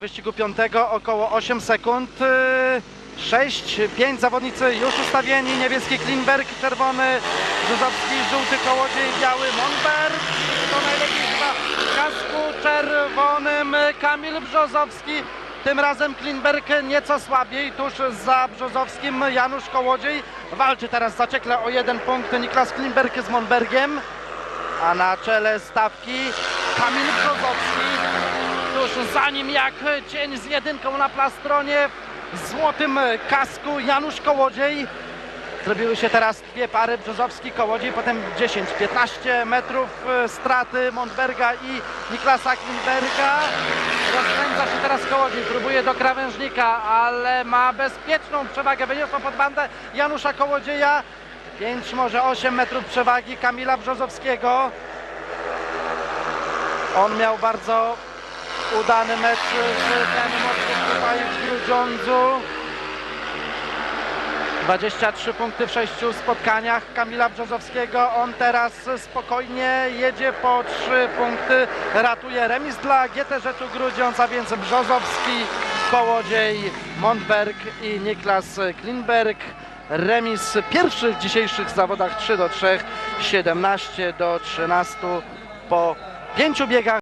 wyścigu piątego około 8 sekund. 6, 5 zawodnicy już ustawieni. Niebieski Klimberg, czerwony Brzozowski, żółty Kołodziej, biały Monberg. To najlepiej chyba w kasku czerwonym Kamil Brzozowski. Tym razem Klimberg nieco słabiej, tuż za Brzozowskim Janusz Kołodziej. Walczy teraz zaciekle o jeden punkt Niklas Klimberg z Monbergiem. A na czele stawki Kamil Brzozowski. Tuż za nim jak cień z jedynką na plastronie w złotym kasku Janusz Kołodziej. Zrobiły się teraz dwie pary Brzozowski, Kołodziej, potem 10-15 metrów e, straty Montberga i Niklasa Klimberga. Rozpędza się teraz Kołodziej, próbuje do krawężnika, ale ma bezpieczną przewagę. Wyniosła pod bandę Janusza Kołodzieja. 5, może 8 metrów przewagi Kamila Brzozowskiego. On miał bardzo udany mecz z tutaj w Grudziądzu. 23 punkty w 6 spotkaniach Kamila Brzozowskiego. On teraz spokojnie jedzie po 3 punkty. Ratuje remis dla GT Rzeczu Grudziądz, a więc Brzozowski, Kołodziej, Montberg i Niklas Klinberg. Remis pierwszy w dzisiejszych zawodach 3 do 3, 17 do 13 po pięciu biegach.